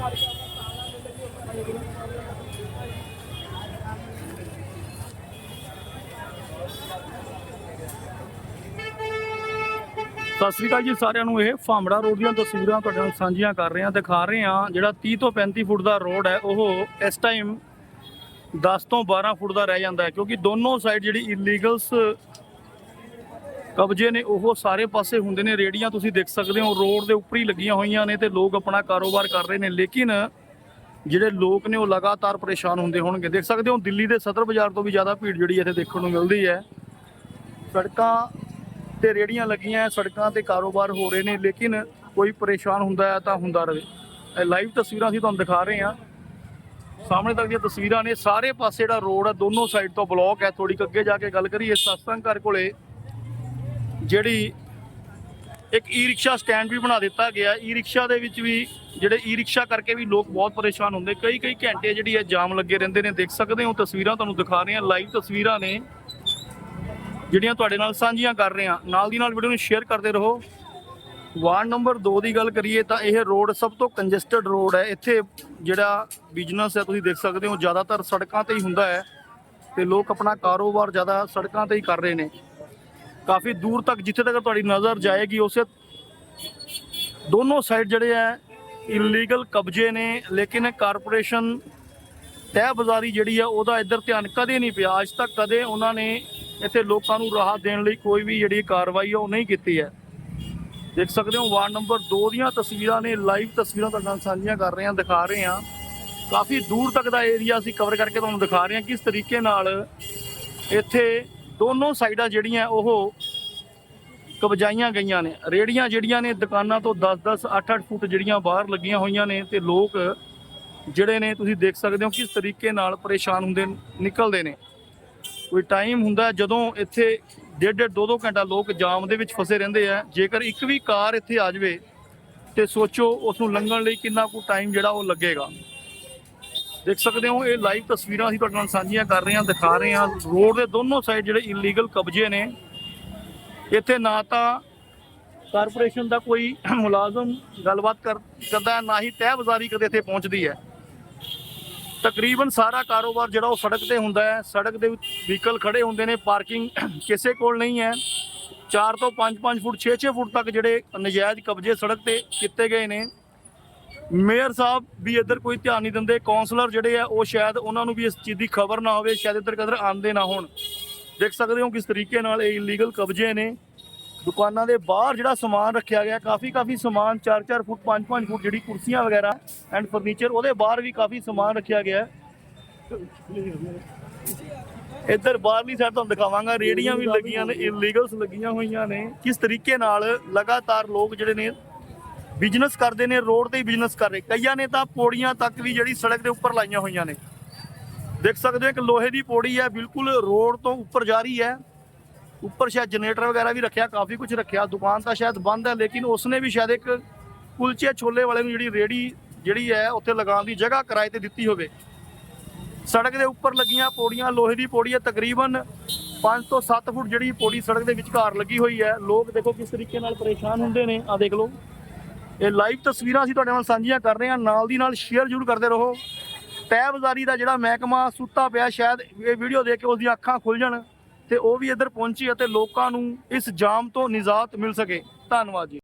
ਸਤਿ ਸ੍ਰੀ ਅਕਾਲ ਜੀ ਸਾਰਿਆਂ ਨੂੰ। ਇਹ ਫਾਮੜਾ ਰੋਡ ਦੀਆਂ ਤਸਵੀਰਾਂ ਤੁਹਾਡੇ ਨਾਲ ਸਾਂਝੀਆਂ ਕਰ ਰਹੇ ਹਾਂ। ਦਿਖਾ ਰਹੇ ਹਾਂ ਜਿਹੜਾ 30 ਤੋਂ 35 ਫੁੱਟ ਦਾ ਰੋਡ ਹੈ, ਉਹ ਇਸ ਟਾਈਮ 10 ਤੋਂ 12 ਫੁੱਟ ਦਾ ਰਹਿ ਜਾਂਦਾ ਹੈ, ਕਿਉਂਕਿ ਦੋਨੋਂ ਸਾਈਡ ਜਿਹੜੀ ਇਲੀਗਲਸ ਕਬਜ਼ੇ ਨੇ ਉਹ ਸਾਰੇ ਪਾਸੇ ਹੁੰਦੇ ਨੇ ਰੇੜੀਆਂ, ਤੁਸੀਂ ਦੇਖ ਸਕਦੇ ਹੋ, ਰੋਡ ਦੇ ਉੱਪਰ ਹੀ ਲੱਗੀਆਂ ਹੋਈਆਂ ਨੇ ਤੇ ਲੋਕ ਆਪਣਾ ਕਾਰੋਬਾਰ ਕਰ ਰਹੇ ਨੇ। ਲੇਕਿਨ ਜਿਹੜੇ ਲੋਕ ਨੇ ਉਹ ਲਗਾਤਾਰ ਪਰੇਸ਼ਾਨ ਹੁੰਦੇ ਹੋਣਗੇ। ਦੇਖ ਸਕਦੇ ਹੋ, ਦਿੱਲੀ ਦੇ ਸਦਰ ਬਾਜ਼ਾਰ ਤੋਂ ਵੀ ਜ਼ਿਆਦਾ ਭੀੜ ਜਿਹੜੀ ਇੱਥੇ ਦੇਖਣ ਨੂੰ ਮਿਲਦੀ ਹੈ। ਸੜਕਾਂ ਤੇ ਰੇੜੀਆਂ ਲੱਗੀਆਂ, ਸੜਕਾਂ ਤੇ ਕਾਰੋਬਾਰ ਹੋ ਰਹੇ ਨੇ, ਲੇਕਿਨ ਕੋਈ ਪਰੇਸ਼ਾਨ ਹੁੰਦਾ ਹੈ ਤਾਂ ਹੁੰਦਾ ਰਹੇ। ਇਹ ਲਾਈਵ ਤਸਵੀਰਾਂ ਅਸੀਂ ਤੁਹਾਨੂੰ ਦਿਖਾ ਰਹੇ ਹਾਂ। ਸਾਹਮਣੇ ਤੱਕ ਦੀਆਂ ਤਸਵੀਰਾਂ ਨੇ। ਸਾਰੇ ਪਾਸੇ ਜਿਹੜਾ ਰੋਡ ਹੈ, ਦੋਨੋਂ ਸਾਈਡ ਤੋਂ ਬਲੌਕ ਹੈ। ਥੋੜੀ ਅੱਗੇ ਜਾ ਕੇ ਗੱਲ ਕਰੀਏ ਸਤਸੰਗ ਘਰ ਕੋਲੇ ਜਿਹੜੀ ਇੱਕ ਈ ਰਿਕਸ਼ਾ ਸਟੈਂਡ ਵੀ ਬਣਾ ਦਿੱਤਾ ਗਿਆ। ਈ ਰਿਕਸ਼ਾ ਦੇ ਵਿੱਚ ਵੀ ਜਿਹੜੇ ਈ ਰਿਕਸ਼ਾ ਕਰਕੇ ਵੀ ਲੋਕ ਬਹੁਤ ਪਰੇਸ਼ਾਨ ਹੁੰਦੇ। ਕਈ ਕਈ ਘੰਟੇ ਜਿਹੜੀ ਹੈ ਜਾਮ ਲੱਗੇ ਰਹਿੰਦੇ ਨੇ, ਦੇਖ ਸਕਦੇ ਹੋ। ਤਸਵੀਰਾਂ ਤੁਹਾਨੂੰ ਦਿਖਾ ਰਹੇ ਹਾਂ। ਲਾਈਵ ਤਸਵੀਰਾਂ ਨੇ ਜਿਹੜੀਆਂ ਤੁਹਾਡੇ ਨਾਲ ਸਾਂਝੀਆਂ ਕਰ ਰਹੇ ਹਾਂ। ਨਾਲ ਦੀ ਨਾਲ ਵੀਡੀਓ ਨੂੰ ਸ਼ੇਅਰ ਕਰਦੇ ਰਹੋ। ਵਾਰਡ ਨੰਬਰ 2 ਦੀ ਗੱਲ ਕਰੀਏ ਤਾਂ ਇਹ ਰੋਡ ਸਭ ਤੋਂ ਕੰਜੈਸਟਡ ਰੋਡ ਹੈ। ਇੱਥੇ ਜਿਹੜਾ ਬਿਜ਼ਨਸ ਹੈ, ਤੁਸੀਂ ਦੇਖ ਸਕਦੇ ਹੋ। ਜ਼ਿਆਦਾਤਰ ਸੜਕਾਂ ਤੇ ਹੀ ਹੁੰਦਾ ਹੈ ਤੇ ਲੋਕ ਆਪਣਾ ਕਾਰੋਬਾਰ ਜ਼ਿਆਦਾ ਸੜਕਾਂ ਤੇ ਹੀ ਕਰ ਰਹੇ ਨੇ। ਕਾਫੀ ਦੂਰ ਤੱਕ ਜਿੱਥੇ ਤੱਕ ਤੁਹਾਡੀ ਨਜ਼ਰ ਜਾਏਗੀ, ਉਸੇ ਦੋਨੋਂ ਸਾਈਡ ਜਿਹੜੇ ਹੈ ਇਲੀਗਲ ਕਬਜ਼ੇ ਨੇ, ਲੇਕਿਨ ਕਾਰਪੋਰੇਸ਼ਨ ਤਹਿ ਜਿਹੜੀ ਆ, ਉਹਦਾ ਇੱਧਰ ਧਿਆਨ ਕਦੇ ਨਹੀਂ ਪਿਆ। ਅੱਜ ਤੱਕ ਕਦੇ ਉਹਨਾਂ ਨੇ ਇੱਥੇ ਲੋਕਾਂ ਨੂੰ ਰਾਹਤ ਦੇਣ ਲਈ ਕੋਈ ਵੀ ਜਿਹੜੀ ਕਾਰਵਾਈ ਆ, ਉਹ ਨਹੀਂ ਕੀਤੀ ਹੈ। ਦੇਖ ਸਕਦੇ ਹੋ, ਵਾਰਡ ਨੰਬਰ 2 ਦੀਆਂ ਤਸਵੀਰਾਂ ਨੇ ਲਾਈਵ ਤਸਵੀਰਾਂ ਤੁਹਾਡੇ ਨਾਲ ਸਾਂਝੀਆਂ ਕਰ ਰਹੇ ਹਾਂ, ਦਿਖਾ ਰਹੇ ਹਾਂ। ਕਾਫੀ ਦੂਰ ਤੱਕ ਦਾ ਏਰੀਆ ਅਸੀਂ ਕਵਰ ਕਰਕੇ ਤੁਹਾਨੂੰ ਦਿਖਾ ਰਹੇ ਹਾਂ, ਕਿਸ ਤਰੀਕੇ ਨਾਲ ਇੱਥੇ ਦੋਨੋਂ ਸਾਈਡਾਂ ਜਿਹੜੀਆਂ ਉਹ ਕਬਜਾਈਆਂ ਗਈਆਂ ਨੇ। ਰੇੜੀਆਂ ਜਿਹੜੀਆਂ ਨੇ, ਦੁਕਾਨਾਂ ਤੋਂ 10-10 8-8 ਫੁੱਟ ਜਿਹੜੀਆਂ ਬਾਹਰ ਲੱਗੀਆਂ ਹੋਈਆਂ ਨੇ ਤੇ ਲੋਕ ਜਿਹੜੇ ਨੇ, ਤੁਸੀਂ ਦੇਖ ਸਕਦੇ ਹੋ ਕਿਸ ਤਰੀਕੇ ਨਾਲ ਪਰੇਸ਼ਾਨ ਹੁੰਦੇ ਨਿਕਲਦੇ ਨੇ। ਕੋਈ ਟਾਈਮ ਹੁੰਦਾ ਜਦੋਂ ਇੱਥੇ ਡੇਢ ਡੇਢ ਦੋ ਦੋ ਘੰਟਾ ਲੋਕ ਜਾਮ ਦੇ ਵਿੱਚ ਫਸੇ ਰਹਿੰਦੇ ਆ। ਜੇਕਰ ਇੱਕ ਵੀ ਕਾਰ ਇੱਥੇ ਆ ਜਾਵੇ ਤੇ ਸੋਚੋ ਉਸ ਨੂੰ ਲੰਘਣ ਲਈ ਕਿੰਨਾ ਕੁ ਟਾਈਮ ਜਿਹੜਾ ਉਹ ਲੱਗੇਗਾ। ਦੇਖ ਸਕਦੇ ਹੋ ਇਹ ਲਾਈਵ ਤਸਵੀਰਾਂ ਅਸੀਂ ਤੁਹਾਡੇ ਨਾਲ ਸਾਂਝੀਆਂ ਕਰ ਰਹੇ ਹਾਂ ਦਿਖਾ ਰਹੇ ਹਾਂ। ਰੋਡ ਦੇ ਦੋਨੋਂ ਸਾਈਡ ਜਿਹੜੇ ਇਲੀਗਲ ਕਬਜ਼ੇ ਨੇ ਇੱਥੇ ਨਾ ਤਾਂ ਕਾਰਪੋਰੇਸ਼ਨ ਦਾ ਕੋਈ ਮੁਲਾਜ਼ਮ ਗੱਲਬਾਤ ਕਰ ਕਰਦਾ ਹੈ, ਨਾ ਹੀ ਤਹਿ ਕਦੇ ਇੱਥੇ ਪਹੁੰਚਦੀ ਹੈ। ਤਕਰੀਬਨ ਸਾਰਾ ਕਾਰੋਬਾਰ ਜਿਹੜਾ ਉਹ ਸੜਕ ਤੇ ਹੁੰਦਾ ਹੈ। ਸੜਕ ਦੇ ਵਹੀਕਲ ਖੜੇ ਹੁੰਦੇ ਨੇ ਪਾਰਕਿੰਗ ਕਿਸੇ ਕੋਲ ਨਹੀਂ ਹੈ। 4 ਤੋਂ 5-5 ਫੁੱਟ 6-6 ਫੁੱਟ ਤੱਕ ਜਿਹੜੇ ਨਜਾਇਜ਼ ਕਬਜ਼ੇ ਸੜਕ ਤੇ ਕੀਤੇ ਗਏ ਨੇ। ਮੇਅਰ ਸਾਹਿਬ ਵੀ ਇੱਧਰ ਕੋਈ ਧਿਆਨ ਨਹੀਂ ਦਿੰਦੇ ਕਾਉਂਸਲਰ ਜਿਹੜੇ ਆ, ਉਹ ਸ਼ਾਇਦ ਉਹਨਾਂ ਨੂੰ ਵੀ ਇਸ ਚੀਜ਼ ਦੀ ਖਬਰ ਨਾ ਹੋਵੇ, ਸ਼ਾਇਦ ਇੱਧਰ ਕਦਰ ਆਉਂਦੇ ਨਾ ਹੋਣ। ਦੇਖ ਸਕਦੇ ਹੋ ਕਿਸ ਤਰੀਕੇ ਨਾਲ ਇਹ ਇਲੀਗਲ ਕਬਜ਼ੇ ਨੇ। ਦੁਕਾਨਾਂ ਦੇ ਬਾਹਰ ਜਿਹੜਾ ਸਮਾਨ ਰੱਖਿਆ ਗਿਆ ਕਾਫੀ ਕਾਫੀ ਸਮਾਨ 4-4 ਫੁੱਟ 5-5 ਫੁੱਟ ਜਿਹੜੀ ਕੁਰਸੀਆਂ ਵਗੈਰਾ ਐਂਡ ਫਰਨੀਚਰ ਉਹਦੇ ਬਾਹਰ ਵੀ ਕਾਫੀ ਸਮਾਨ ਰੱਖਿਆ ਗਿਆ। ਇੱਧਰ ਬਾਹਰਲੀ ਸਾਈਡ ਤੁਹਾਨੂੰ ਦਿਖਾਵਾਂਗਾ, ਰੇੜੀਆਂ ਵੀ ਲੱਗੀਆਂ ਨੇ ਇਲੀਗਲਸ ਲੱਗੀਆਂ ਹੋਈਆਂ ਨੇ। ਕਿਸ ਤਰੀਕੇ ਨਾਲ ਲਗਾਤਾਰ ਲੋਕ ਜਿਹੜੇ ਨੇ ਬਿਜ਼ਨਸ ਕਰਦੇ ਨੇ, ਰੋਡ ਤੇ ਹੀ ਬਿਜ਼ਨਸ ਕਰ ਰਹੇ। ਕਈਆਂ ਨੇ ਤਾਂ ਪੌੜੀਆਂ ਤੱਕ ਵੀ ਜਿਹੜੀ ਸੜਕ ਦੇ ਉੱਪਰ ਲਾਈਆਂ ਹੋਈਆਂ ਨੇ। ਦੇਖ ਸਕਦੇ ਹੋ ਇੱਕ ਲੋਹੇ ਦੀ ਪੌੜੀ ਹੈ, ਬਿਲਕੁਲ ਰੋਡ ਤੋਂ ਉੱਪਰ ਜਾ ਰਹੀ ਹੈ। ਉੱਪਰ ਸ਼ਾਇਦ ਜਨਰੇਟਰ ਵਗੈਰਾ ਵੀ ਰੱਖਿਆ, ਕਾਫੀ ਕੁਝ ਰੱਖਿਆ। ਦੁਕਾਨ ਤਾਂ ਸ਼ਾਇਦ ਬੰਦ ਹੈ, ਲੇਕਿਨ ਉਸਨੇ ਵੀ ਸ਼ਾਇਦ ਇੱਕ ਕੁਲਚੇ ਛੋਲੇ ਵਾਲੇ ਨੂੰ ਜਿਹੜੀ ਰੇੜੀ ਜਿਹੜੀ ਹੈ, ਉੱਥੇ ਲਗਾਉਣ ਦੀ ਜਗ੍ਹਾ ਕਿਰਾਏ ਤੇ ਦਿੱਤੀ ਹੋਵੇ। ਸੜਕ ਦੇ ਉੱਪਰ ਲੱਗੀਆਂ ਪੌੜੀਆਂ, ਲੋਹੇ ਦੀ ਪੌੜੀ ਹੈ, ਤਕਰੀਬਨ 5 ਤੋਂ 7 ਫੁੱਟ ਜਿਹੜੀ ਪੌੜੀ ਸੜਕ ਦੇ ਵਿਚਕਾਰ ਲੱਗੀ ਹੋਈ ਹੈ। ਲੋਕ ਦੇਖੋ ਕਿਸ ਤਰੀਕੇ ਨਾਲ ਪਰੇਸ਼ਾਨ ਹੁੰਦੇ ਨੇ ਆ ਦੇਖ ਲਓ। ਇਹ ਲਾਈਵ ਤਸਵੀਰਾਂ ਅਸੀਂ ਤੁਹਾਡੇ ਨਾਲ ਸਾਂਝੀਆਂ ਕਰ ਰਹੇ ਹਾਂ। ਨਾਲ ਦੀ ਨਾਲ ਸ਼ੇਅਰ ਜ਼ਰੂਰ ਕਰਦੇ ਰਹੋ। ਤਹਿ ਬਾਜ਼ਾਰੀ ਦਾ ਜਿਹੜਾ ਮਹਿਕਮਾ ਸੁੱਤਾ ਪਿਆ, ਸ਼ਾਇਦ ਇਹ ਵੀਡੀਓ ਦੇਖ ਕੇ ਉਸ ਦੀਆਂ ਅੱਖਾਂ ਖੁੱਲ ਜਾਣ ਤੇ ਉਹ ਵੀ ਇੱਧਰ ਪਹੁੰਚੀ ਅਤੇ ਲੋਕਾਂ ਨੂੰ ਇਸ ਜਾਮ ਤੋਂ ਨਿਜਾਤ ਮਿਲ ਸਕੇ। ਧੰਨਵਾਦ ਜੀ।